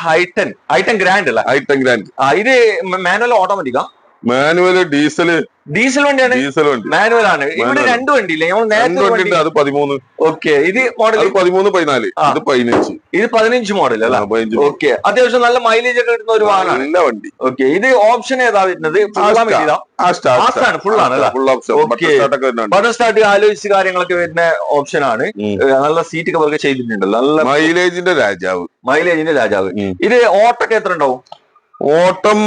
I ten i ten grand അല്ല? I ten grand ഇത് manual ഓട്ടോമാറ്റിക്കാ മാനുവൽ ഡീസൽ ഡീസൽ വണ്ടിയാണ്? ഡീസൽ വണ്ടി. മാനുവൽ ആണ്. ഇവിടെ രണ്ട് വണ്ടി ഇല്ലേ നമ്മൾ രണ്ട് നേരത്തെ വണ്ടി. ഉണ്ട് അത് പതിമൂന്ന്. ഓക്കെ ഇത് മോഡൽ പതിമൂന്ന് പതിനാല്. ഇത് പതിനഞ്ച്. ഇത് പതിനഞ്ച് മോഡൽ അല്ല? ഓക്കെ അത്യാവശ്യം നല്ല മൈലേജ് ഒക്കെ കിട്ടുന്ന ഒരു വാഹനമാണ്. നല്ല വണ്ടി. ഓക്കെ ഇത് ഓപ്ഷൻ ഏതാ വരുന്നത്? ആണ് ഫുൾ ആണ് ബട്ടർ സ്റ്റാർട്ട് ആലോചിച്ച് കാര്യങ്ങളൊക്കെ വരുന്ന ഓപ്ഷൻ ആണ്. നല്ല സീറ്റ് കവർ ഒക്കെ ചെയ്തിട്ടുണ്ടല്ലോ നല്ല മൈലേജിന്റെ രാജാവ്. മൈലേജിന്റെ രാജാവ്. ഇത് ഓട്ടൊക്കെ എത്ര ഉണ്ടാവും? ഓട്ടം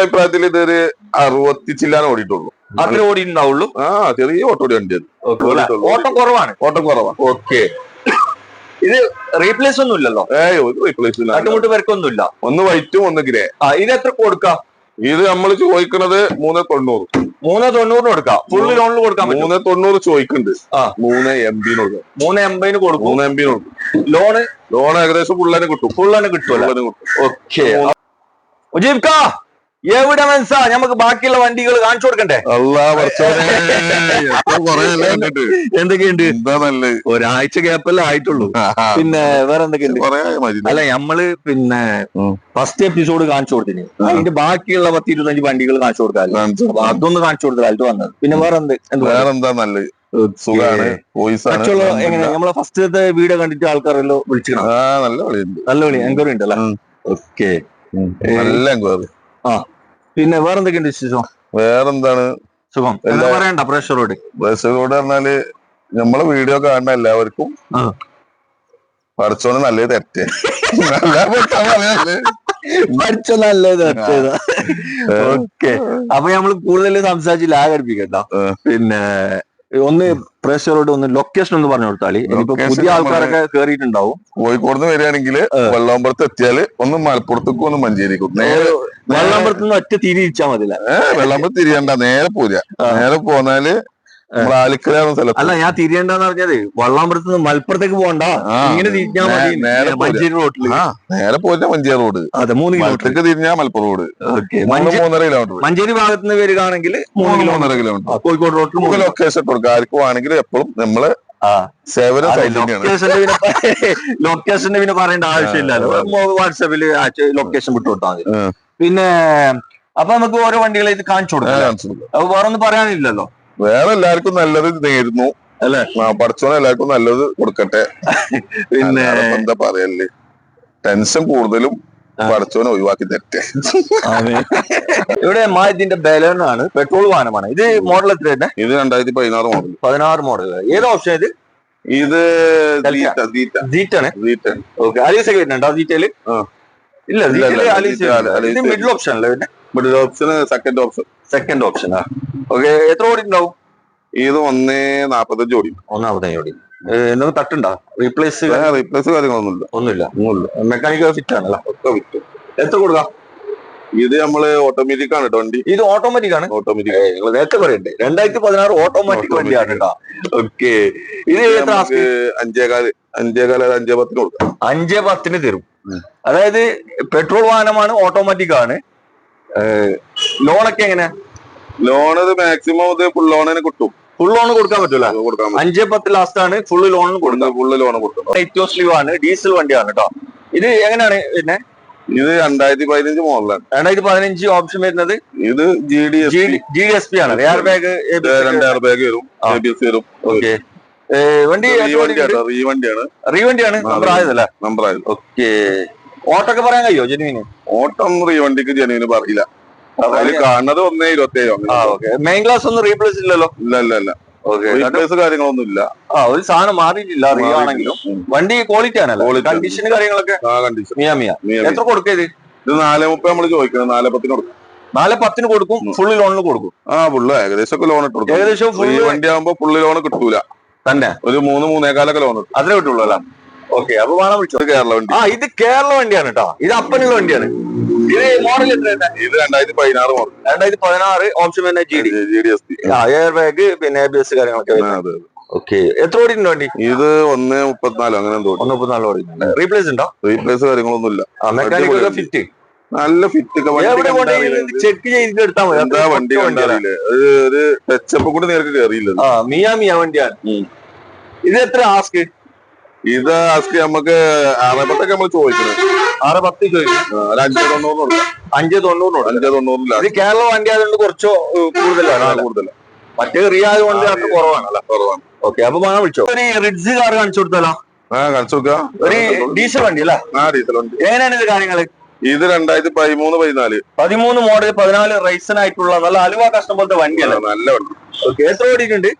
അഭിപ്രായത്തിൽ ഇതൊരു അറുപത്തി ചില്ലാൻ ഓടിയിട്ടുള്ളൂ. അങ്ങനെ ഓടി ഉണ്ടാവുള്ളൂ ആ ചെറിയ ഓട്ടം ഓടി വണ്ടി ഓട്ടം കുറവാണ്. ഓട്ടം കുറവാണ്. ഓക്കെ. ഇത് റീപ്ലേസ് ഒന്നും ഇല്ലല്ലോ ഏയ് ഒരു റീപ്ലേസ് ഇല്ല. തട്ടുമുട്ട് പേർക്കൊന്നുമില്ല ഒന്ന് വൈറ്റും ഒന്ന് ഗ്രേ. ആ ഇത് എത്ര കൊടുക്കാം? ഇത് നമ്മൾ ചോദിക്കുന്നത് മൂന്ന് തൊണ്ണൂറ്. മൂന്ന് തൊണ്ണൂറിന് കൊടുക്കാം? ഫുൾ ലോണിൽ കൊടുക്കാം മൂന്ന് തൊണ്ണൂറ് ചോദിക്കുന്നുണ്ട് ആ. മൂന്ന് എം ബിന് കൊടുക്കാം. മൂന്ന് എൺപതിന് കൊടുക്കും? മൂന്ന് എം ബിന് കൊടുക്കും. ലോണ്? ലോൺ ഏകദേശം ഫുള്ളനെ കിട്ടും. ഫുള്ളനെ കിട്ടും ഓക്കെ മുജീബ് കാ എവിടെ മനസ്സാ? നമുക്ക് ബാക്കിയുള്ള വണ്ടികൾ കാണിച്ചു കൊടുക്കണ്ടേ? എന്തൊക്കെയുണ്ട്? എന്താ ഒരാഴ്ച ഗ്യാപ്പല്ലേ ആയിട്ടുള്ളൂ. പിന്നെ വേറെ എന്തൊക്കെയുണ്ട്? അല്ല നമ്മൾ പിന്നെ ഫസ്റ്റ് എപ്പിസോഡ് കാണിച്ചു കൊടുത്തിന്. അതിന്റെ ബാക്കിയുള്ള പത്ത് ഇരുപത്തഞ്ച് വണ്ടികൾ കാണിച്ചു. അപ്പൊ അതൊന്ന് കാണിച്ചു കൊടുത്താൽ വന്നത്. പിന്നെ വേറെ എന്ത്? എന്ത് പറയാ? വേറെന്താ നല്ലത് സുഖാണ്. എങ്ങനെ? നമ്മളെ ഫസ്റ്റത്തെ വീഡിയോ കണ്ടിട്ട് ആൾക്കാരെല്ലോ വിളിച്ചു നല്ല കളിയുണ്ട് നല്ല വിളി. എൻക്വയറി ഉണ്ടല്ലോ? ഉം. ഓക്കെ നല്ല ആ. പിന്നെ വേറെ എന്തൊക്കെയുണ്ട് വിശേഷം? വേറെന്താണ്? സുഖം. എല്ലാ- എന്താ പറയണ്ട പ്രഷറോട് ബസ്സുകളോട് പറഞ്ഞാൽ നമ്മളെ വീഡിയോ കാണുന്ന എല്ലാവർക്കും. പഠിച്ചോണ്ട് നല്ലത് തെറ്റേ. നല്ല തെറ്റ്. പഠിച്ച നല്ലത് ഓക്കെ. അപ്പൊ നമ്മൾ കൂടുതൽ സംസാരിച്ചില്ല ആ. കടുപ്പിക്കട്ടോ പിന്നെ ഒന്ന് പ്രേക്ഷകരോട് ഒന്ന് ലൊക്കേഷൻ ഒന്ന് പറഞ്ഞു കൊടുത്താൽ ഇനിയിപ്പോ പുതിയ ആൾക്കാരൊക്കെ കേറിയിട്ടുണ്ടാവും. കോഴിക്കോട് നിന്ന് വരികയാണെങ്കിൽ വെള്ളാമ്പുറത്ത് എത്തിയാൽ ഒന്ന് മലപ്പുറത്തേക്കും ഒന്ന് മഞ്ചേരിക്കും. നേരെ വെള്ളാമ്പുറത്ത് നിന്ന് ഒറ്റ തിരിച്ചാ മതില്ല ഏഹ് വെള്ളാമ്പുറത്ത് തിരിയണ്ട. നേരെ പോരുക. ആ. നേരെ പോന്നാൽ അല്ല ഞാൻ തിരിയണ്ടെന്ന് പറഞ്ഞത് വള്ളാമ്പുറത്ത് നിന്ന് മലപ്പുറത്തേക്ക് പോകണ്ട. ഇങ്ങനെ തിരിഞ്ഞാൽ നേ- മതി. മഞ്ചേരി റോഡിൽ നേരെ പോരുക മഞ്ചേരി റോഡ്. അതെ മൂന്ന് കിലോമീറ്റർ. തിരിഞ്ഞാ മലപ്പുറം റോഡ്. മൂന്നര കിലോമീറ്റർ മഞ്ചേരി ഭാഗത്ത് നിന്ന് വരികയാണെങ്കിൽ മൂന്ന് കിലോമീറ്റർ. മൂന്നര കിലോമീറ്റർ. കോഴിക്കോട് റോഡിൽ നമുക്ക് ലൊക്കേഷൻ ഇട്ട് കൊടുക്കാം. ആർക്കും ആണെങ്കിലും എപ്പോഴും നമ്മൾ. സേവനം ലൊക്കേഷന്റെ പിന്നെ പറയേണ്ട ആവശ്യമില്ലല്ലോ വാട്സാപ്പിൽ ലൊക്കേഷൻ വിട്ടു കൊടുത്താൽ മതി. പിന്നെ അപ്പൊ നമുക്ക് ഓരോ വണ്ടികളെ ഇത് കാണിച്ചു കൊടുക്കാം വേറെ ഒന്നും പറയാനില്ലല്ലോ. വേറെ എല്ലാവർക്കും നല്ലത് നേരുന്നു അല്ലേ? പഠിച്ചോനെ എല്ലാവർക്കും നല്ലത് കൊടുക്കട്ടെ. പിന്നെ എന്താ പറയല്ലേ ടെൻഷൻ കൂടുതലും. പഠിച്ചോനെ ഒഴിവാക്കി തരട്ടെ. ഇവിടെ മായത്തിന്റെ ബലനാണ് പെട്രോൾ വാഹനമാണ്. ഇത് മോഡൽ എത്ര ഇത് രണ്ടായിരത്തി പതിനാറ് മോഡൽ പതിനാറ് മോഡൽ ഏത് ഓപ്ഷൻ ഇത്? ഇത് ഓക്കെ. അലീസ് വരുന്നുണ്ടോ ജീറ്റയിൽ ഇല്ല. ഇത് മിഡിൽ ഓപ്ഷൻ അല്ലേ പിന്നെ middle option second option second option ആ ഓക്കെ എത്ര ഓടി ഉണ്ടാവും ഇത് ഒന്നേ നാപ്പത്തഞ്ച് ഓടി ഒന്നാമത്തെ ഓടി എന്തെങ്കിലും തട്ടുണ്ടോ? റീപ്ലേസ് റീപ്ലേസ് കാര്യങ്ങളൊന്നുമില്ല. ഒന്നുമില്ല. ഒന്നുമില്ല. മെക്കാനിക്കൽ ഫിറ്റ് ആണല്ലോ. ഒക്കെ ഫിറ്റ് എത്ര കൊടുക്കാം? ഇത് നമ്മൾ ഓട്ടോമാറ്റിക് ആണ് വണ്ടി. ഇത് ഓട്ടോമാറ്റിക് ആണ്? ഓട്ടോമാറ്റിക് നിങ്ങൾ നേരത്തെ പറയണ്ടേ? രണ്ടായിരത്തി പതിനാറ് ഓട്ടോമാറ്റിക് വണ്ടിയാണ് കേട്ടോ ഓക്കെ. ഇത് അഞ്ചേകാൽ അഞ്ചേകാൽ അഞ്ചേ പത്തിന് കൊടുക്കാം. അഞ്ചേ പത്തിന് തരും. അതായത് പെട്രോൾ വാഹനമാണ് ഓട്ടോമാറ്റിക് ആണ്. ലോണൊക്കെ എങ്ങനെ? ലോൺ ഇത് മാക്സിമം ഇത് ഫുൾ ലോണിന് കിട്ടും. ഫുൾ ലോൺ കൊടുക്കാൻ പറ്റൂല? അഞ്ച് പത്ത് ലാസ്റ്റ് ആണ് ഫുൾ ലോണിന് കൊടുക്കാം. ഫുള്ള് ലോൺ കൊടുക്കണം ഏറ്റവും സ്ലീവ് ആണ് ഡീസൽ വണ്ടിയാണ് കേട്ടോ ഇത് എങ്ങനെയാണ് പിന്നെ ഇത് രണ്ടായിരത്തി പതിനഞ്ച് മോഡലാണ്. രണ്ടായിരത്തി പതിനഞ്ച് ഓപ്ഷൻ വരുന്നത് ഇത് G D S G D S P ആണ്. എയർ ബാഗ് രണ്ടായിരം ബാഗ് വരും. വരും. ഓക്കെ. വണ്ടി റീവണ്ടിയാണ്. റീവണ്ടിയാണ് നമ്പർ ആയതല്ലേ? നമ്പർ ആയത്. ഓക്കെ. ഓട്ടൊക്കെ പറയാൻ കഴിയോ ജെനുവിന്? ഓട്ടം റീവണ്ടിക്ക് ജനുവിന് പറയില്ല. അതിൽ കാണുന്നത് ഒന്നേ ഇരുപത്തി ഏഴോ മെയിൻ ക്ലാസ് ഒന്നും റീപ്ലേസ് ഇല്ലല്ലോ? ഇല്ല ഇല്ല ഇല്ല. റീപ്ലേസ് കാര്യങ്ങളൊന്നും ഇല്ല. ആ ഒരു സാധനം മാറിയിട്ടില്ല ആണെങ്കിലും. വണ്ടി ക്വാളിറ്റി ആണല്ലോ. കണ്ടീഷൻ കാര്യങ്ങളൊക്കെ മിയാ മിയ. എത്ര കൊടുക്കരുത് ഇത്? നാല് മുപ്പത് നമ്മൾ ചോദിക്കണം നാല് പത്തിന് കൊടുക്കും. നാല് പത്തിന് കൊടുക്കും ഫുള്ള് ലോണിന് കൊടുക്കും. ആ ഫുള്ള് ഏകദേശം ഒക്കെ ലോൺ ഇട്ട് കൊടുക്കും. ഏകദേശം ഫുള്ള് വണ്ടി ആകുമ്പോ ഫുള്ള് ലോൺ കിട്ടൂല. തന്നെ. ഒരു മൂന്ന് മൂന്നേകാലൊക്കെ ലോൺ കിട്ടും അത്രേ കിട്ടുള്ളൂ അല്ല? ഓക്കെ അപ്പൊ വേണം വിളിച്ചോ. കേരള വണ്ടി. ആ ഇത് കേരള വണ്ടിയാണ് കേട്ടോ. ഇത് അപ്പനുള്ള വണ്ടിയാണ്. ഇത് മോഡൽ ഇത് രണ്ടായിരത്തി പതിനാറ് മോഡൽ രണ്ടായിരത്തി പതിനാറ് ഓപ്ഷൻ പിന്നെ G D G D S T air bag പിന്നെ എ ബി എസ് കാര്യങ്ങളൊക്കെ ഓക്കെ എത്ര ഓടി വണ്ടി? ഇത് ഒന്ന് മുപ്പത്തിനാല് അങ്ങനെ എന്തോ ഒന്ന് മുപ്പത്തിനാല് ഓടി റീപ്ലേസ് ഉണ്ടോ? റീപ്ലേസ് കാര്യങ്ങളൊന്നും ഇല്ല ആ മെക്കാനിക് ഒക്കെ അടിപൊളി ഫിറ്റ് നല്ല ഫിറ്റ് ചെക്ക് ചെയ്തിട്ട് എടുത്താൽ മതി. എന്താ വണ്ടി. കണ്ടറിയില്ലേ ഒരു ഒരു ടച്ചപ്പ് കൂടി നേരൊക്കെ കയറിയില്ല ആ മിയാ മിയ വണ്ടിയാണ്. ഇത് എത്ര ആസ്ക്? ഇത് ആസ്ക് നമുക്ക് അറുപത്തൊക്കെ നമ്മൾ ചോദിക്കുന്നത് ആറ് പത്ത് ചോദിക്കും ഒരു അഞ്ച് തൊണ്ണൂറ് കൊടുക്കാം അഞ്ച് തൊണ്ണൂറിനോട് അഞ്ച് തൊണ്ണൂറിലാണ് ഇത് കേരള വണ്ടി ആയതുകൊണ്ട് കുറച്ചോ കൂടുതലാണ്? കൂടുതൽ മറ്റേ റിയാദ് ആയതുകൊണ്ട് അത് കുറവാണ് അല്ല കുറവാണ്. ഓക്കെ അപ്പൊ വാങ്ങാൻ വിളിച്ചോ. ഒരു റിഡ്സ് കാർ കാണിച്ചു കൊടുത്താലോ? ആ കാണിച്ചു നോക്കാം ഒരു ഡീസൽ വണ്ടി അല്ലേ? ആ ഡീസൽ വണ്ടി. എങ്ങനെയാണ് ഇത് കാര്യങ്ങൾ? ഇത് രണ്ടായിരത്തി പതിമൂന്ന് പതിനാല്. പതിമൂന്ന് മോഡൽ പതിനാല് റൈസൻ ആയിട്ടുള്ള നല്ല അലുവ കഷ്ടം പോലത്തെ വണ്ടിയല്ലേ? നല്ല വണ്ടി. ഓക്കെ എത്ര ഓടിയിട്ടുണ്ട്?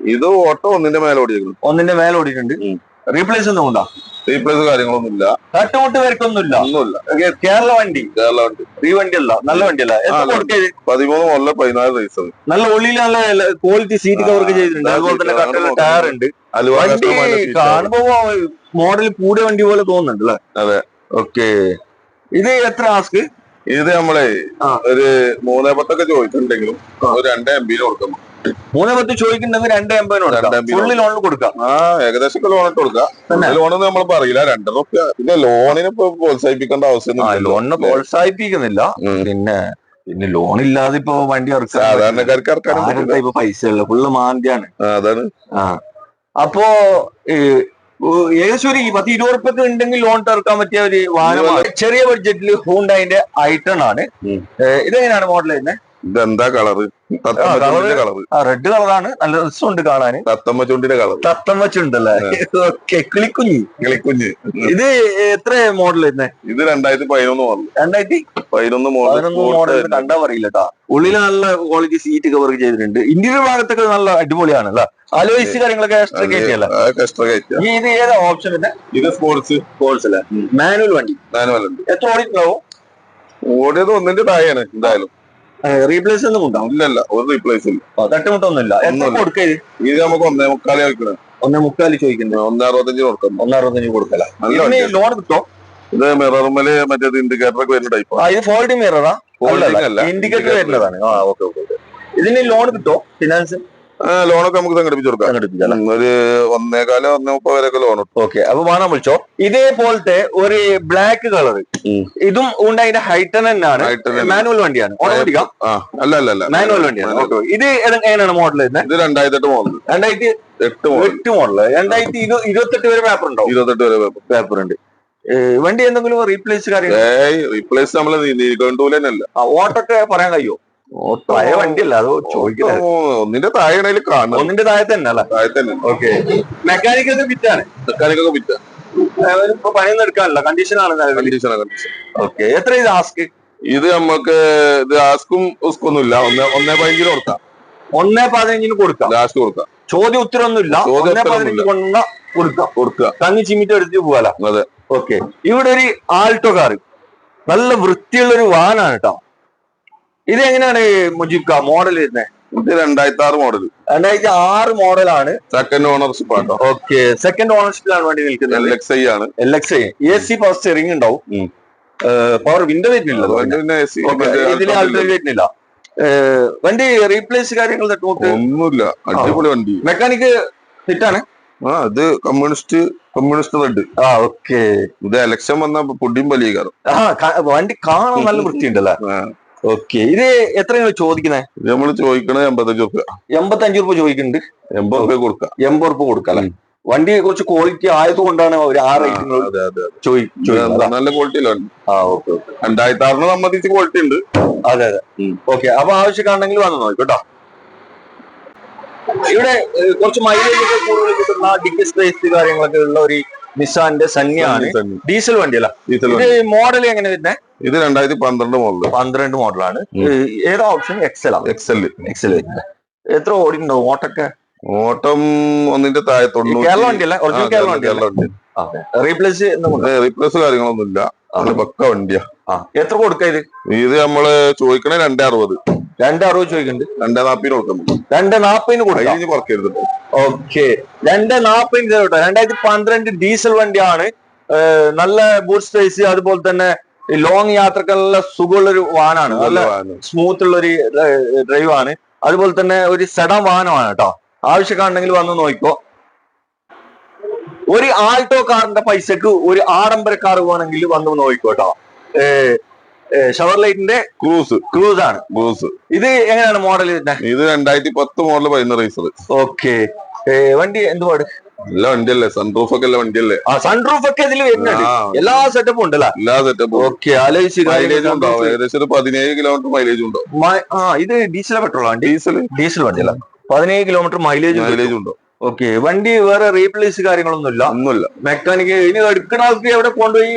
ഇത് ഓട്ടോ ഒന്നിന്റെ മേലെ ഓടിയിട്ടുണ്ട് ഒന്നിന്റെ മേലെ ഓടിയിട്ടുണ്ട്. റീപ്ലേസ് ഒന്നും ഉണ്ടോ? റീപ്ലേസ് കാര്യങ്ങളൊന്നും ഇല്ല തട്ടുമുട്ട് പേർക്കൊന്നുമില്ല ഒന്നുമില്ല കേരള വണ്ടി. കേരള വണ്ടി. ഈ നല്ല വണ്ടി അല്ല നല്ല കൊടുക്കത് പതിമൂന്ന് മുതൽ പതിനാല് റേസ് നല്ല ഉള്ളിൽ നല്ല ക്വാളിറ്റി സീറ്റ് കവർ ചെയ്തിട്ടുണ്ട്. അതുപോലെ തന്നെ കട്ടല ടയർ ഉണ്ട്. വണ്ടി കാണുമ്പോ മോഡൽ കൂടിയ വണ്ടി പോലെ തോന്നുന്നുണ്ട് അല്ലേ? അതെ. ഓക്കെ ഇത് എത്ര ആസ്ക് ഇത് നമ്മളെ ഒരു മൂന്നേ പത്തൊക്കെ ചോദിച്ചിട്ടുണ്ടെങ്കിലും ഒരു രണ്ടേ എം ബിയിൽ കൊടുക്കാം മൂന്ന് പത്ത് ചോദിക്കുന്നത് രണ്ട് എൺപതിനോട്. ഫുള്ള് ലോണിൽ കൊടുക്കാം. ആ ഏകദേശം ലോൺ ഇട്ട് കൊടുക്കാം. ലോൺ നമ്മൾ പറയില്ല. രണ്ടര റുപ്യ പിന്നെ ലോണിന് പ്രോത്സാഹിപ്പിക്കേണ്ട ആവശ്യം ലോണിനെ പ്രോത്സാഹിപ്പിക്കുന്നില്ല. പിന്നെ പിന്നെ ലോൺ ഇല്ലാതെ ഇപ്പൊ വണ്ടി സാധാരണക്കാർക്ക്. ഇപ്പൊ പൈസ ഉള്ള ഫുള്ള് മാന്തിയാണ്. അതാണ്. ആ. അപ്പോ ഏകദേശം ഒരു പത്ത് ഇരുപത് ഉറുപ്പൊക്കെ ഉണ്ടെങ്കിൽ ലോൺ തീർക്കാൻ പറ്റിയ ഒരു വാഹനമാണ്. ചെറിയ ബഡ്ജറ്റിൽ ഹൂണ്ടായിന്റെ ഐട്ടൺ ആണ്. ഇതെങ്ങനെയാണ് മോഡൽ വരുന്നത് ഇതെന്താ കളറ് കളറ് ആ റെഡ് കളറാണ് നല്ല രസമുണ്ട് കാണാന് തത്തമ്മ ചുണ്ടിന്റെ കളർ തത്തമ്മ ചുണ്ടല്ലേ ഓക്കെ കിളിക്കുഞ്ഞി. കിളിക്കുഞ്ഞ്. ഇത് എത്ര മോഡൽ വരുന്നത് ഇത് രണ്ടായിരത്തി പതിനൊന്ന് മോഡൽ രണ്ടായിരത്തി പതിനൊന്ന് മോഡൽ മോഡൽ കണ്ടാ പറയില്ല കേട്ടാ ഉള്ളിൽ നല്ല ക്വാളിറ്റി സീറ്റ് കവർ ചെയ്തിട്ടുണ്ട്. ഇന്റീരിയർ ഭാഗത്തൊക്കെ നല്ല അടിപൊളിയാണ് അല്ലേ? അലോയിസ് കാര്യങ്ങളൊക്കെ എക്സ്ട്രാ കയറ്റിയല്ല ഇത് ഏതാ ഓപ്ഷൻ പിന്നെ ഇത് സ്പോർട്സ് സ്പോർട്സ് അല്ലേ? മാനുവൽ വണ്ടി. നാനുവലുണ്ട് എത്ര ഓടിയിട്ടുണ്ടാവും? ഓടിയത് ഒന്നിന്റെ താഴെയാണ് എന്തായാലും. റീപ്ലേസ് ഒന്നും ഉണ്ടാവും. ഇല്ലല്ല ഒരു റീപ്ലേസ് ഇല്ല. തട്ടുമുട്ടൊന്നുമില്ല. കൊടുക്കൽ? ഇത് നമുക്ക് ഒന്നേ മുക്കാലി കളിക്കണം ഒന്നേ മുക്കാൽ ചോദിക്കുന്നത് ഒന്നേ അറുപത്തഞ്ച് കൊടുക്കണം ഒന്നറുപത്തഞ്ച് കൊടുക്കല. നല്ല ലോൺ കിട്ടോ ഇത് മിററുമ്മൽ മറ്റേത് ഇൻഡിക്കേറ്റർ ഒക്കെ വരുന്ന ടൈപ്പ് ഫോൾഡിംഗ് ഇത് ഫോൾഡ് മിററാ. ഇൻഡിക്കേറ്റർ വരുന്നതാണ്. ആ ഓക്കെ ഓക്കെ ഇതിന് ലോൺ കിട്ടോ ഫിനാൻസ് ലോണൊക്കെ നമുക്ക് സംഘടിപ്പിച്ചു കൊടുക്കാം ഒരു ഒന്നേകാൽ ഒന്നേ മുപ്പത് വരെയൊക്കെ ലോൺ ഓക്കെ അപ്പൊ വാങ്ങാൻ വിളിച്ചോ ഇതേപോലത്തെ ഒരു ബ്ലാക്ക് കളർ ഇതും ഇതും അതിന്റെ ഹൈറ്റൻ തന്നെയാണ് മാനുവൽ വണ്ടിയാണ് ഓട്ടോമാറ്റിക്കാ ആ അല്ല അല്ല അല്ല മാനുവൽ വണ്ടിയാണ് ഇത് എങ്ങനെയാണ് മോഡൽ ഇത് രണ്ടായിരത്തി എട്ട് മോഡൽ രണ്ടായിരത്തി എട്ട് മോഡൽ എട്ട് മോഡൽ രണ്ടായിരത്തി ഇരു- ഇരുപത്തെട്ട് വരെ പേപ്പർ ഉണ്ടോ ഇരുപത്തെട്ട് വരെ പേപ്പർ പേപ്പർ ഉണ്ട് വണ്ടി എന്തെങ്കിലും റീപ്ലേസ് കാര്യങ്ങൾ റീപ്ലേസ് നമ്മൾ ഓട്ടൊക്കെ പറയാൻ കഴിയോ പഴയ വണ്ടിയല്ല? അത് ചോദിക്കുന്നത് ഒന്നിന്റെ താഴെ കാണുന്നത് ഒന്നിന്റെ താഴെ തന്നെ അല്ല താഴെ തന്നെ. ഓക്കെ. മെക്കാനിക്കൊക്കെ ഫിറ്റാണ് മെക്കാനിക്കൊക്കെ വിറ്റ ഇപ്പൊ പണിയൊന്നും എടുക്കാനല്ല. കണ്ടീഷൻ ആണ് കണ്ടീഷൻ ഓക്കെ. എത്ര ഇത് ആസ്ക്? ഇത് നമുക്ക് ഇത് ആസ്കും ഉസ്കും ഒന്നുമില്ല ഒന്നേ ഒന്നേ പതിനഞ്ചിന് കൊടുക്കാം. ഒന്നേ പതിനഞ്ചിന് കൊടുക്കാം. ലാസ്റ്റ് കൊടുക്കാം. ചോദ്യം ഉത്തരവൊന്നുമില്ല ഒന്നേ പതിനഞ്ച് കൊണ്ട കൊടുക്കാം. കൊടുക്കുക. തങ്ങി ചിമ്മിറ്റ് എടുത്ത് പോകാല അതെ. ഓക്കെ. ഇവിടെ ഒരു ആൾട്ടോ കാർ നല്ല വൃത്തിയുള്ള ഒരു വാഹനാണ് കേട്ടോ ഇത് എങ്ങനെയാണ് മുജിബ്ക മോഡൽ വരുന്നത് ഇത് രണ്ടായിരത്തി ആറ് മോഡൽ രണ്ടായിരത്തി ആറ് മോഡലാണ് second ownership auto okay second ഓണർഷിപ്പിലാണ് വേണ്ടി നിൽക്കുന്നത്. എൽ എക്സ് ഐ ആണ്. L X A C power steering ഉണ്ടാവും. പവർ വിൻഡോ വരുന്നില്ല ഇതിന് ആൾട്ടർ വരുന്നില്ല. വണ്ടി റീപ്ലേസ് കാര്യങ്ങൾ ഒന്നുമില്ല. അടിപൊളി വണ്ടി. മെക്കാനിക് ഫിറ്റാണ് ആ ഇത് കമ്മ്യൂണിസ്റ്റ് കമ്മ്യൂണിസ്റ്റ് റെഡ് ആ ഓക്കെ ഇത് എലക്ഷൻ വന്ന പൊടിയും വലിയ വണ്ടി കാണാൻ നല്ല വൃത്തിയുണ്ടല്ലേ? ഓക്കെ. ഇത് എത്രയാണ് ചോദിക്കുന്നത് നമ്മൾ ചോദിക്കണത് എൺപത്തഞ്ച് റുപ്യ എൺപത്തഞ്ച് റുപ്യ ചോദിക്കുന്നുണ്ട്. എൺപത് റുപ്യ കൊടുക്കാം. എൺപത് രൂപ കൊടുക്കാം വണ്ടി കുറച്ച് ക്വാളിറ്റി ആയതുകൊണ്ടാണ് ഒരു ആ റേറ്റിംഗ് നല്ല ക്വാളിറ്റി ആ ഓക്കെ രണ്ടായിരത്തി ആറിന് സംബന്ധിച്ച് ക്വാളിറ്റി ഉണ്ട്. അതെ അതെ. ഓക്കെ അപ്പൊ ആവശ്യക്കാണെങ്കിൽ വന്ന് നോക്കട്ടോ ഇവിടെ കുറച്ച് മൈലേജ് കൂടുതൽ കിട്ടുന്ന ഡിഗ്രി സ്പേസ് കാര്യങ്ങളൊക്കെ ഉള്ള ഒരു നിസാന്റെ സന്നിയാണ് ഡീസൽ വണ്ടിയല്ല. ഇത് മോഡൽ എങ്ങനെ വരുന്നത് ഇത് രണ്ടായിരത്തി പന്ത്രണ്ട് മോഡൽ പന്ത്രണ്ട് മോഡലാണ് ഏതാ ഓപ്ഷൻ എക്സൽ എക്സൽ എക്സൽ വരുന്നത് എത്ര ഓടിണ്ടോ ഓട്ടൊക്കെ? ഓട്ടം ഒന്നിന്റെ താഴെ തൊണ്ണൂറ്റി കേരള വണ്ടിയല്ല? ഒറിജിനൽ കേരള വണ്ടി റീപ്ലേസ് റീപ്ലേസ് കാര്യങ്ങളൊന്നും ഇല്ല പക്ക വണ്ടിയാ. എത്ര കൊടുക്ക ഇത്? ഇത് നമ്മൾ ചോദിക്കണേ രണ്ടേ അറുപത്. രണ്ട് അറുപത് ചോദിക്കുന്നുണ്ട് രണ്ട് നാപ്പിന് കൊടുക്കാം. രണ്ട് നാപ്പിന് കൊടുക്കാം. കുറക്കരുത് ഓക്കെ. രണ്ട് നാപ്പിന് കേട്ടോ രണ്ടായിരത്തി പന്ത്രണ്ട് ഡീസൽ വണ്ടിയാണ്. നല്ല ബൂട്ട് സ്പേസ് അതുപോലെ തന്നെ ലോങ് യാത്രക്കുള്ള സുഖമുള്ള ഒരു വാനാണ്. നല്ല സ്മൂത്ത് ഉള്ള ഒരു ഡ്രൈവ് ആണ്. അതുപോലെ തന്നെ ഒരു സെഡ വാഹനമാണ് കേട്ടോ ആവശ്യക്കാണെങ്കിൽ വന്ന് നോക്കിക്കോ. ഒരു ആൾട്ടോ കാറിന്റെ പൈസക്ക് ഒരു ആഡംബര കാർ വേണമെങ്കിൽ വന്ന് നോക്കിക്കോ കേട്ടോ ഷവർ ലൈറ്റിന്റെ ക്രൂസ് ക്രൂസ് ആണ്. ക്രൂസ് ഇത് എങ്ങനെയാണ് മോഡൽ ഇത്? രണ്ടായിരത്തി പത്ത് മോഡൽ പതിനൊന്ന് റേസർ ഓക്കെ വണ്ടി എന്ത് പാട്? നല്ല വണ്ടിയല്ലേ? സൺറൂഫ് ഒക്കെ വണ്ടിയല്ലേ? ആ സൺറൂഫ് ഒക്കെ ഇതിൽ വരുന്നുണ്ട്. എല്ലാ സെറ്റപ്പും ഉണ്ടല്ലോ എല്ലാ സെറ്റപ്പും ഓക്കെ ആലോചിച്ച് മൈലേജ് ഉണ്ടാവും. ഏകദേശം ഒരു പതിനേഴ് കിലോമീറ്റർ മൈലേജ് ഉണ്ടാവും. ആ ഇത് ഡീസൽ പെട്രോൾ വണ്ടി? ഡീസൽ ഡീസൽ വണ്ടിയല്ല പതിനേഴ് കിലോമീറ്റർ മൈലേജ് മൈലേജ് ഉണ്ടാവും ഓക്കെ വണ്ടി വേറെ റീപ്ലേസ് കാര്യങ്ങളൊന്നുമില്ല. ഒന്നുമില്ല. മെക്കാനിക് ഇനി എടുക്കുന്ന ആൾക്ക് എവിടെ കൊണ്ടുപോയി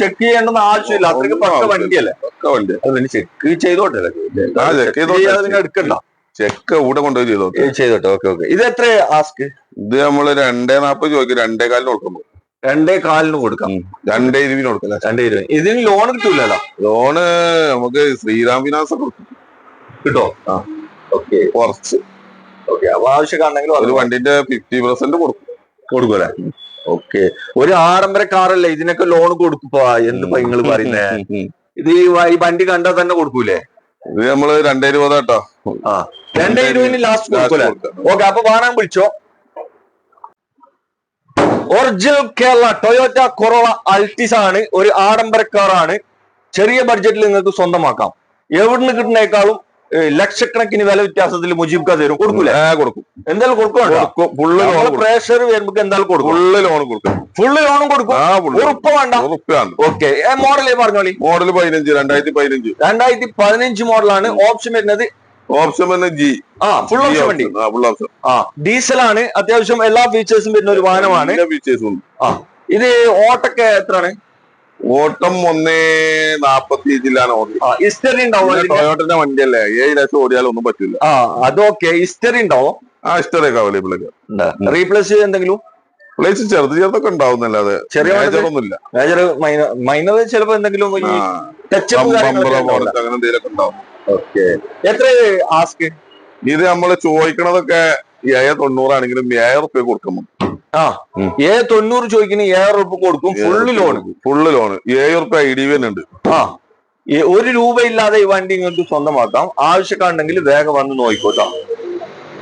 ചെക്ക് ചെയ്യേണ്ടെന്ന് ആവശ്യമില്ല. അത്രയ്ക്ക് പക്ക വണ്ടിയല്ലേ? വണ്ടി. അത് പിന്നെ ചെക്ക് ചെയ്തോട്ടെ ചെയ്തോട്ടെ. നിങ്ങൾ എടുക്കണ്ട. ചെക്ക് ഇവിടെ കൊണ്ടുപോയി ചെയ്തോ ഏ, ചെയ്തോട്ടെ. Okay okay. ഇത് എത്ര ആസ്ക് ഇത് നമ്മൾ രണ്ടേ നാപ്പത് ചോദിക്കും. രണ്ടേ കാലിന് കൊടുക്കുമ്പോ. രണ്ടേ കാലിന് കൊടുക്കാം. രണ്ടേ ഇരുവിന് കൊടുക്കാം രണ്ടേ ഇരുപത് ഇതിന് ലോൺ കിട്ടൂലല്ലോ? ലോണ് നമുക്ക് ശ്രീറാം ഫിനാൻസ് കൊടുക്കും. കിട്ടോ? ആ. ഓക്കെ. കുറച്ച്. ഓക്കെ അപ്പൊ ആവശ്യക്കാണെങ്കിലും ഒരു വണ്ടിന്റെ ഫിഫ്റ്റി പെർസെന്റ് കൊടുക്കും. കൊടുക്കൂലെ? ഓക്കെ ഒരു ആഡംബര കാറല്ലേ ഇതിനൊക്കെ ലോൺ കൊടുക്കുപ്പോ എന്ത് നിങ്ങൾ പറയുന്നേ. ഇത് ഈ വണ്ടി കണ്ടാൽ തന്നെ കൊടുക്കൂലേ? ഇത് നമ്മൾ രണ്ടേ ഇരുപത് കേട്ടോ ആ. രണ്ടേ ഇരുപതിന് ലാസ്റ്റ് കൊടുക്കൂലേ? ഓക്കെ അപ്പൊ വാങ്ങാൻ വിളിച്ചോ. Original Kerala Toyota Corolla Altis ആണ് ഒരു ആഡംബര കാറാണ്. ചെറിയ ബഡ്ജറ്റിൽ നിങ്ങൾക്ക് സ്വന്തമാക്കാം. എവിടുന്ന് കിട്ടുന്നേക്കാളും ലക്ഷക്കണക്കിന് വില വ്യത്യാസത്തിൽ മുജീബ് തരും. കൊടുക്കൂലേ? കൊടുക്കും. എന്തായാലും കൊടുക്കും. ഫുള്ള് ലോൺ പ്രേഷർ വരുമ്പോ എന്തായാലും കൊടുക്കും. ഫുള്ള് ലോൺ കൊടുക്കും. ഫുള്ള് ലോണും കൊടുക്കും. ഉറപ്പ് വേണ്ട. ഉറപ്പാണ്. ഓക്കെ. മോഡൽ പറഞ്ഞോളി. മോഡൽ പതിനഞ്ച് രണ്ടായിരത്തി പതിനഞ്ച്. രണ്ടായിരത്തി പതിനഞ്ച് മോഡലാണ് ഓപ്ഷൻ വരുന്നത് ഓപ്ഷൻ തന്നെ ജി ആ ഫുൾ ഓപ്ഷൻ വണ്ടി. ആ ഫുൾ ഓപ്ഷൻ ആ ഡീസൽ ആണ്. അത്യാവശ്യം എല്ലാ ഫീച്ചേഴ്സും വരുന്ന ഒരു വാഹനമാണ്. ഫീച്ചേഴ്സും ആ ഇത് ഓട്ടൊക്കെ എത്രയാണ്? ഓട്ടം ഒന്നേ നാപ്പത്തി അഞ്ചിലാണ് ഓടി ആ ഹിസ്റ്ററി ഉണ്ടാവും? ടൊയോട്ടന്റെ വണ്ടിയല്ലേ? ഏഴ് ലക്ഷം ഓടിയാലും ഒന്നും പറ്റില്ല ആ അതൊക്കെ ഹിസ്റ്ററി ഉണ്ടാവും? ആ ഹിസ്റ്ററി ഒക്കെ അവൈലബിൾ ഒക്കെ റീപ്ലേസ് എന്തെങ്കിലും? പ്ലേസ് ചെറുത് ചെറുതൊക്കെ ഉണ്ടാവുന്നല്ലാതെ ചെറിയ മേജർ ഒന്നുമില്ല. മേജർ മൈനർ ചിലപ്പോ എന്തെങ്കിലും അങ്ങനെ എന്തെങ്കിലുമൊക്കെ ഉണ്ടാവും. ഓക്കെ. എത്ര ആസ്ക്? ഇത് നമ്മൾ ചോദിക്കണതൊക്കെ ഏഴ് തൊണ്ണൂറാണെങ്കിലും ഏഴ് റുപ്യ കൊടുക്കുന്നു ആ ഏ തൊണ്ണൂറ് ചോദിക്കുന്ന ഏഴ് ഉറുപ്പ് കൊടുക്കും ഫുള്ള് ലോൺ ഫുള്ള് ലോൺ ഏഴ് ഉറുപ്പ് ഐ ഡി തന്നെ ഉണ്ട് ആ ഒരു രൂപ ഇല്ലാതെ ഈ വണ്ടി നിങ്ങൾക്ക് സ്വന്തമാക്കാം. ആവശ്യക്കാണെങ്കിൽ വേഗം വന്ന് നോക്കിക്കോട്ടോ.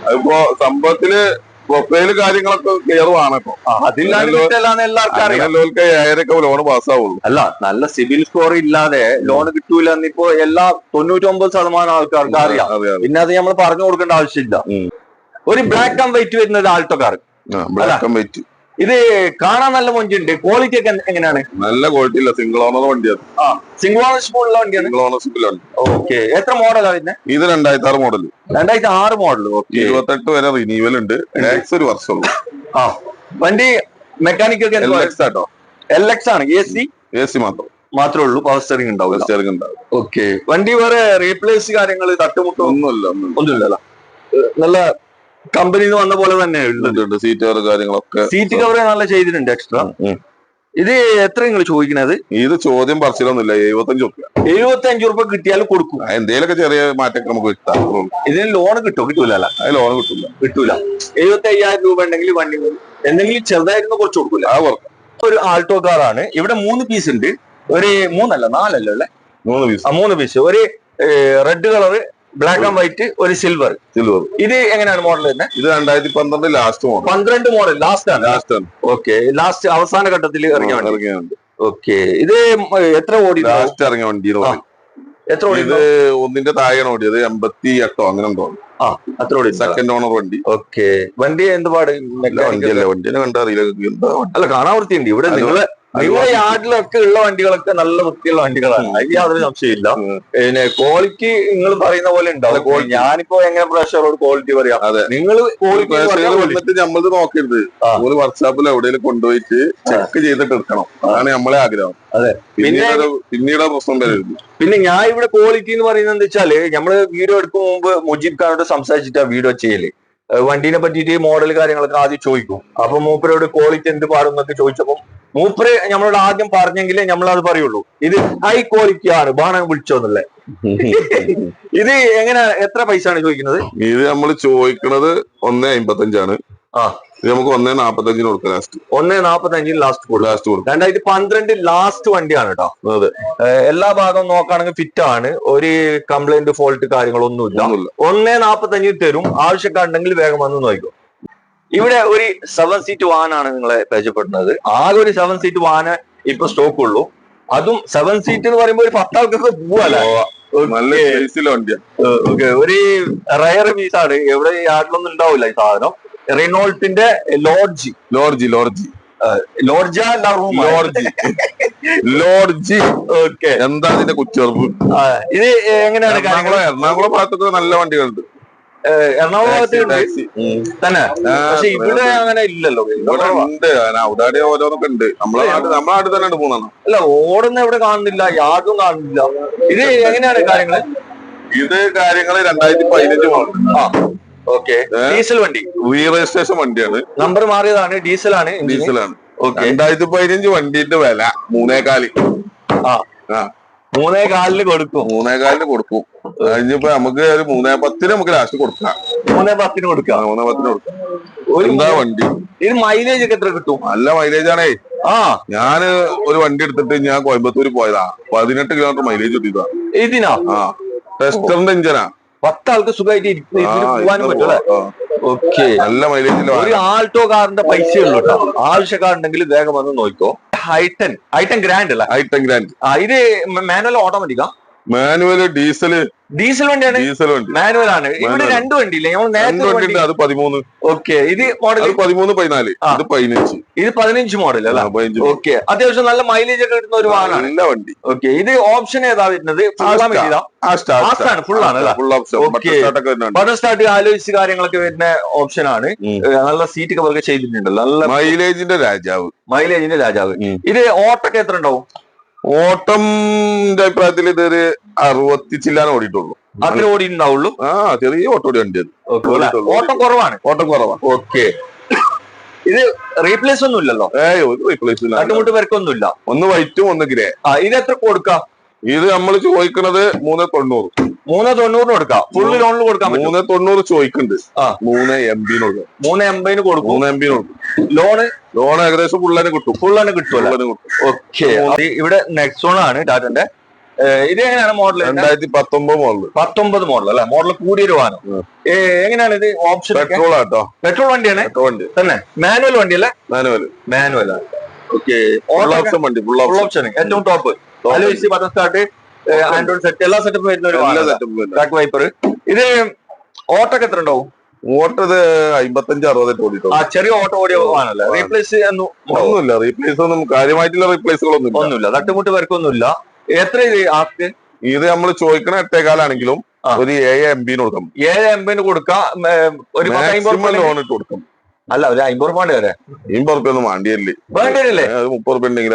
അതിപ്പോ സംഭവത്തിൽ പ്രൊഫൈൽ കാര്യങ്ങളൊക്കെ ക്ലിയർ ആണ് ഇപ്പൊ എല്ലാവർക്കും ഏഴരൊക്കെ ലോണ് പാസ്സാവുള്ളൂ. അല്ല നല്ല സിവിൽ സ്കോർ ഇല്ലാതെ ലോൺ കിട്ടൂല എന്നിപ്പോ എല്ലാ തൊണ്ണൂറ്റൊമ്പത് ശതമാനം ആൾക്കാർക്ക് അറിയാം. പിന്നെ അത് നമ്മൾ പറഞ്ഞു കൊടുക്കേണ്ട ആവശ്യമില്ല. ഒരു ബ്ലാക്ക് ആൻഡ് വൈറ്റ് വരുന്ന ഒരു ആൾട്ടോ ഇത് കാണാൻ നല്ല വണ്ടിയുണ്ട്. ക്വാളിറ്റി ഒക്കെ എങ്ങനെയാണ്? നല്ല ക്വാളിറ്റി ഇല്ല സിംഗിൾ ഓണർ വണ്ടിയാണ്. സിംഗിൾ ഓണർഷിപ്പ് ഉള്ള വണ്ടിയാണ്? സിംഗിൾ ഓണർഷിപ്പിലാണ് ഓക്കെ എത്ര മോഡലാണ് പിന്നെ ഇത് രണ്ടായിരത്തി ആറ് മോഡൽ രണ്ടായിരത്തി ആറ് മോഡൽ ഇരുപത്തെട്ട് വരെ റിന്യൂവൽ ഉണ്ട്. ടാക്സ് ഒരു വർഷമുള്ളൂ ആ. വണ്ടി മെക്കാനിക് ഒക്കെ ആട്ടോ. എൽ എക്സ് ആണ്. എ സി എ സി മാത്രം. മാത്രമേ ഉള്ളൂ. പവർ സ്റ്റിയറിംഗ് ഉണ്ടാവും സ്റ്റിയറിംഗ് ഉണ്ടാവും ഓക്കെ വണ്ടി വേറെ റീപ്ലേസ് കാര്യങ്ങൾ തട്ടുമുട്ടോ? ഒന്നുമില്ല ഒന്നുമില്ല. നല്ല കമ്പനിന്ന് വന്ന പോലെ തന്നെ ഉള്ളത്. സീറ്റ് കവർ കാര്യങ്ങളൊക്കെ. സീറ്റ് കവർ നല്ല ചെയ്തിട്ടുണ്ട് എക്സ്ട്രാ ഇത് എത്ര നിങ്ങൾ ചോദിക്കണത്? ഇത് ചോദ്യം പറച്ചിലൊന്നുമില്ല. എഴുപത്തഞ്ച് റുപ്യ എഴുപത്തി അഞ്ചു റുപ്യ കിട്ടിയാൽ കൊടുക്കും. എന്തെങ്കിലും ചെറിയ മാറ്റം നമുക്ക് കിട്ടാം. ഇതിന് ലോൺ കിട്ടുമോ കിട്ടൂല ലോൺ കിട്ടില്ല കിട്ടൂല. എഴുപത്തി അയ്യായിരം രൂപ ഉണ്ടെങ്കിൽ വണ്ടി എന്തെങ്കിലും ചെറുതായിരുന്നു കുറച്ച് കൊടുക്കൂല. ആ ഒരു ആൾട്ടോ കാർ ആണ്. ഇവിടെ മൂന്ന് പീസ് ഉണ്ട്. ഒരു മൂന്നല്ല നാലല്ലേ അല്ലെ? മൂന്ന് പീസ് ആ മൂന്ന് പീസ് ഒരു red colour black and white ഒരു സിൽവർ സിൽവർ ഇത് എങ്ങനെയാണ് മോഡൽ തന്നെ ഇത് രണ്ടായിരത്തി പന്ത്രണ്ട് ലാസ്റ്റ് മോഡൽ പന്ത്രണ്ട് മോഡൽ ലാസ്റ്റ് ആണ്. ലാസ്റ്റ് ആണ്. ഓക്കെ ലാസ്റ്റ് അവസാന ഘട്ടത്തിൽ ഇറങ്ങിയ വണ്ടി. ഇറങ്ങിയ വണ്ടി. ഓക്കെ ഇത് എത്ര ഓടി ലാസ്റ്റ് ഇറങ്ങിയ വണ്ടി. എത്ര ഓടി ഇത് ഒന്നിന്റെ താഴെയാണ് ഓടിയത് എൺപത്തി എട്ടോ അങ്ങനെ ഉണ്ടോ ആ അത്ര ഓടി സെക്കൻഡ് ഓണർ വണ്ടി. ഓക്കെ വണ്ടി എന്ത് പാട്? വണ്ടിയല്ലേ വണ്ടിനെ കണ്ടറിയില്ല. അല്ല കാണാൻ വൃത്തിയുണ്ട് ഇവിടെ നിങ്ങളെ നിങ്ങളെ യാർഡിലൊക്കെ ഉള്ള വണ്ടികളൊക്കെ നല്ല വൃത്തിയുള്ള വണ്ടികളാണ്. അതിൽ യാതൊരു സംശയമില്ല. പിന്നെ ക്വാളിറ്റി നിങ്ങൾ പറയുന്ന പോലെ ഉണ്ടാവും. ഞാനിപ്പോ എങ്ങനെ പ്രഷറോട് ക്വാളിറ്റി പറയാം? അതെ. നിങ്ങൾ വന്നിട്ട് നമ്മളത് നോക്കരുത്. ഒരു വർക്ക്ഷോപ്പിൽ എവിടെയെങ്കിലും കൊണ്ടുപോയിട്ട് ചെക്ക് ചെയ്തിട്ട് എടുക്കണം. അതാണ് നമ്മളെ ആഗ്രഹം. അതെ. പിന്നെ പിന്നീട് പ്രശ്നം വരരുത്. പിന്നെ ഞാൻ ഇവിടെ ക്വാളിറ്റി എന്ന് പറയുന്നത് എന്താ വെച്ചാൽ നമ്മൾ വീഡിയോ എടുക്കും മുമ്പ് മുജീബ് ഖാനോട് സംസാരിച്ചിട്ടാ വീഡിയോ ചെയ്യൽ. വണ്ടീനെ പറ്റിയിട്ട് മോഡൽ കാര്യങ്ങളൊക്കെ ആദ്യം ചോദിക്കും. അപ്പൊ മൂപ്പരോട് ക്വാളിറ്റി എന്ത് പാടും എന്നൊക്കെ ചോദിച്ചപ്പോ മൂപ്പര് നമ്മളോട് ആദ്യം പറഞ്ഞെങ്കിലേ നമ്മൾ അത് പറയുള്ളൂ. ഇത് ഹൈ ക്വാളിറ്റി ആണ് ബാണം വിളിച്ചോ എന്നുള്ളത്. ഇത് എങ്ങനെ എത്ര പൈസ ആണ് ചോദിക്കുന്നത്? ഇത് നമ്മൾ ചോദിക്കുന്നത് ഒന്നേ അമ്പത്തഞ്ചാണ് ആ. ഇത് നമുക്ക് ഒന്നേ നാപ്പത്തഞ്ചിന് കൊടുക്കാം. ലാസ്റ്റ് ഒന്നേ നാപ്പത്തഞ്ചിന് ലാസ്റ്റ് കൊടുക്കും. ലാസ്റ്റ് കൊടുക്കും. രണ്ടായിരത്തി പന്ത്രണ്ട് ലാസ്റ്റ് വണ്ടിയാണ് കേട്ടോ അതെ. എല്ലാ ഭാഗവും നോക്കുകയാണെങ്കിൽ ഫിറ്റ് ആണ്. ഒരു കംപ്ലൈന്റ് ഫോൾട്ട് കാര്യങ്ങളൊന്നുമില്ല. ഇല്ല ഒന്നേ നാപ്പത്തഞ്ചിന് തരും. ആവശ്യക്കാരുണ്ടെങ്കിൽ വേഗം വന്ന് നോക്കും. ഇവിടെ ഒരു സെവൻ സീറ്റ് വാഹനമാണ് നിങ്ങളെ പരിചയപ്പെടുന്നത്. ആകെ ഒരു സെവൻ സീറ്റ് വാന് ഇപ്പൊ സ്റ്റോക്ക് ഉള്ളൂ. അതും സെവൻ സീറ്റ് എന്ന് പറയുമ്പോൾ ഒരു പത്താൾക്കൊക്കെ പോവല്ലേ? നല്ല ഓക്കെ ഒരു റയർ പീസാണ് എവിടെ യാർഡിലൊന്നും ഉണ്ടാവില്ല ഈ സാധനം. റിനോൾട്ടിന്റെ Lodgy Lodgy Lodgy Lodgy Lodgy Lodgy okay. എന്താ അതിന്റെ കുച്ചെറുപ്പ് ഇത് എങ്ങനെയാണ് എറണാകുളം എറണാകുളം ഭാഗത്തൊക്കെ നല്ല വണ്ടികളുണ്ട്. എറണാകുളം തന്നെ? പക്ഷെ ഇവിടെ അങ്ങനെ ഇല്ലല്ലോ. ഇവിടെ ഉണ്ട്. അവിടെ അവിടെ ഓരോന്നൊക്കെ ഉണ്ട്. നമ്മളെ നാട് നമ്മളെ നാട്ടിൽ തന്നെ ഉണ്ട് അല്ല ഓടുന്ന ഇവിടെ കാണുന്നില്ല. യാതൊന്നും കാണുന്നില്ല. ഇത് എങ്ങനെയാണ് കാര്യങ്ങൾ? ഇത് കാര്യങ്ങൾ രണ്ടായിരത്തി പതിനഞ്ച് മോഡൽ ആ. ഓക്കെ ഡീസൽ വണ്ടി. രജിസ്ട്രേഷൻ വണ്ടിയാണ്. നമ്പർ മാറിയതാണ്. ഡീസലാണ് ഡീസലാണ് ഓക്കെ രണ്ടായിരത്തി പതിനഞ്ച് വണ്ടിന്റെ വില മൂന്നേകാൽ. ആ. മൂന്നേ കാലിന് കൊടുക്കും. മൂന്നേ കാലിന് കൊടുക്കും. കഴിഞ്ഞപ്പോ നമുക്ക് ഒരു മൂന്നേ പത്തിന് നമുക്ക് ലാസ്റ്റ് കൊടുക്കാം. മൂന്നേ പത്തിന് കൊടുക്കാം. മൂന്നേ പത്തിന് കൊടുക്കാം. എന്താ വണ്ടി? ഇത് മൈലേജ് ഒക്കെ എത്ര കിട്ടും? നല്ല മൈലേജ് ആണേ. ആ. ഞാൻ ഒരു വണ്ടി എടുത്തിട്ട് ഞാൻ കോയമ്പത്തൂര് പോയതാ. പതിനെട്ട് കിലോമീറ്റർ മൈലേജ് കിട്ടിയതാ. ഇതിനാ ആ. ടെസ്റ്ററിന്റെ എഞ്ചിനാ പത്താൾക്ക് സുഖമായിട്ട് പോകാനും പോവാനും പറ്റും ഓക്കെ. നല്ല മൈലേജ് ഒരു ആൾട്ടോ കാറിന്റെ പൈസ ഉള്ളൂ കേട്ടോ. ആവശ്യക്കാരുണ്ടെങ്കിൽ വേഗം വന്ന് നോക്കോ ഹൈടെൻ ഹൈടെൻ ഗ്രാൻഡ് അല്ല? ഹൈടെൻ ഗ്രാൻഡ് ആ ഇത് മാനുവൽ ഓട്ടോമാറ്റിക്കാ? മാനുവൽ ഡീസൽ ഡീസൽ വണ്ടിയാണ്? ഡീസൽ വണ്ടി. മാനുവൽ ആണ്. ഇവിടെ രണ്ട് വണ്ടി ഇല്ലേ രണ്ട് വണ്ടി. ഉണ്ട് അത് പതിമൂന്ന്. ഓക്കെ ഇത് മോഡൽ പതിമൂന്ന് പതിനാല്. ഇത് പതിനഞ്ച്. ഇത് പതിനഞ്ച് മോഡൽ അല്ല? പതിനഞ്ച് ഓക്കെ അത്യാവശ്യം നല്ല മൈലേജ് ഒക്കെ കിട്ടുന്ന ഒരു വാഹനമാണ്. നല്ല വണ്ടി. ഓക്കെ ഇത് ഓപ്ഷൻ ഏതാ വരുന്നത്? ആണ്. ഫുൾ സ്റ്റാർട്ട് ആലോചിച്ച് കാര്യങ്ങളൊക്കെ വരുന്ന ഓപ്ഷൻ ആണ്. നല്ല സീറ്റ് കവർ ഒക്കെ ചെയ്തിട്ടുണ്ടല്ലോ. നല്ല മൈലേജിന്റെ രാജാവ്. മൈലേജിന്റെ രാജാവ്. ഇത് ഓട്ടൊക്കെ എത്ര ഉണ്ടാവും? ഓട്ടം അഭിപ്രായത്തിൽ ഇതൊരു അറുപത്തി ചില്ലാൻ ഓടിയിട്ടുള്ളൂ. അത്ര ഓടി ഉണ്ടാവുള്ളൂ ആ ചെറിയ ഓട്ടോ ഓടി വണ്ടി ഓട്ടം കുറവാണ്. ഓട്ടം കുറവാണ് ഓക്കെ. ഇത് റീപ്ലേസ് ഒന്നും ഇല്ലല്ലോ? ഏയ് ഒരു റീപ്ലേസ് ഇല്ല. അങ്ങോട്ട് പേർക്കൊന്നുമില്ല ഒന്ന് വൈറ്റും ഒന്ന് ഗ്രേ. ആ ഇത് എത്ര കൊടുക്കാം? ഇത് നമ്മൾ ചോദിക്കുന്നത് മൂന്ന് തൊണ്ണൂറ് മൂന്ന് തൊണ്ണൂറിന് കൊടുക്കാം. ഫുള്ള് ലോണിൽ കൊടുക്കാൻ പറ്റും. മൂന്ന് തൊണ്ണൂറ് ചോദിക്കുന്നുണ്ട്. ആ. മൂന്ന് എം ബി മൂന്ന് മൂന്ന് ബിന് കൊടുക്കും. മൂന്ന് എം ബി കൊടുക്കും. ലോണ് ലോൺ ഏകദേശം ഫുള്ളന് കിട്ടും. ഫുള്ളന് കിട്ടും ഓക്കെ ഇവിടെ നെക്സോൺ ആണ് ഡാറ്റന്റെ ഇത് എങ്ങനെയാണ് മോഡൽ രണ്ടായിരത്തി പത്തൊമ്പത് മോഡൽ പത്തൊമ്പത് മോഡൽ അല്ലെ? മോഡൽ കൂടിയൊരു വാഹനം. ഉം. ഏ, എങ്ങനെയാണ് ഇത് ഓപ്ഷൻ പെട്രോൾ ആട്ടോ പെട്രോൾ വണ്ടിയാണ്? പെട്രോൾ വണ്ടി. തന്നെ. മാനുവൽ വണ്ടി അല്ലേ? മാനുവൽ മാനുവൽ ഓക്കെ ഓപ്ഷൻ വണ്ടി ഫുൾ ഓപ്ഷൻ ഏറ്റവും top button start Android set എല്ലാ സെറ്റപ്പും വരുന്ന ഒരു ബ്ലാക്ക് വൈപ്പർ ഇത് ഓട്ടൊക്കെ എത്ര ഉണ്ടാവും? ഓട്ടത് അമ്പത്തഞ്ച് അറുപതായിട്ട് ആ ചെറിയ ഓട്ടോ ഓടിയ ആണല്ലേ റീപ്ലേസ്? ഒന്നുമില്ല റീപ്ലേസ് ഒന്നും കാര്യമായിട്ടുള്ള റീപ്ലേസുകളൊന്നും ഒന്നുമില്ല തട്ടുമുട്ട് വർക്കൊന്നുമില്ല എത്ര ഇത് ആർക്ക്? ഇത് നമ്മൾ ചോദിക്കണ എട്ടേകാലാണെങ്കിലും. ഒരു ഏഴ് എം ബിന് കൊടുക്കും. ഏഴ് ബിന് കൊടുക്കാം ഒരു ലോൺ ഇട്ട് കൊടുക്കും. അല്ല ഒരു അമ്പത് റുപ്യ വരെ? അമ്പത് റുപ്യ ഒന്നും വേണ്ടിയല്ലേ വേണ്ടിയല്ലേ മുപ്പത് റുപ്യ ഉണ്ടെങ്കിൽ